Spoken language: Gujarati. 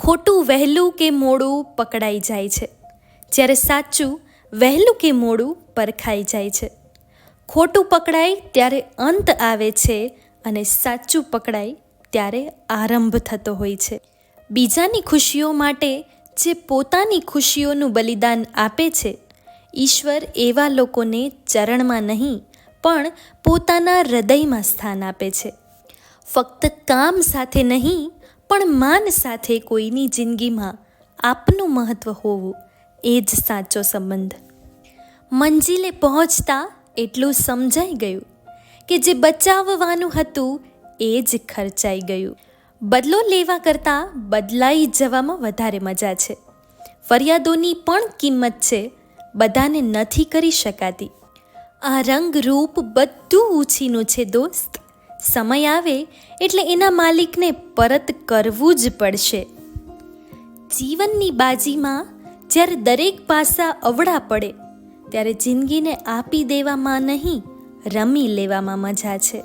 ખોટું વહેલું કે મોડું પકડાઈ જાય છે. જ્યારે સાચું વહેલું કે મોડું પરખાઈ જાય છે. ખોટું પકડાય ત્યારે અંત આવે છે અને સાચું પકડાય ત્યારે આરંભ થતો હોય છે. બીજાની ખુશીઓ માટે જે પોતાની ખુશીઓનું બલિદાન આપે છે, ઈશ્વર એવા લોકોને ચરણમાં નહીં, પણ પોતાના હૃદયમાં સ્થાન આપે છે. ફક્ત કામ સાથે નહીં પણ માન સાથે કોઈની જિંદગીમાં આપનું મહત્ત્વ હોવું એ જ સાચો સંબંધ. મંજિલે પહોંચતા એટલું સમજાઈ ગયું કે જે બચાવવાનું હતું એ જ ખર્ચાઈ ગયું. બદલો લેવા કરતાં બદલાઈ જવામાં વધારે મજા છે. ફરિયાદોની પણ કિંમત છે, બધાને નથી કરી શકાતી. આ રંગ રૂપ બધું ઉછીનું છે દોસ્ત. સમય આવે એટલે એના માલિકને પરત કરવું જ પડશે. જીવનની બાજીમાં જ્યારે દરેક પાસા અવળા પડે, ત્યારે જિંદગીને આપી દેવામાં નહીં, રમી લેવામાં મજા છે.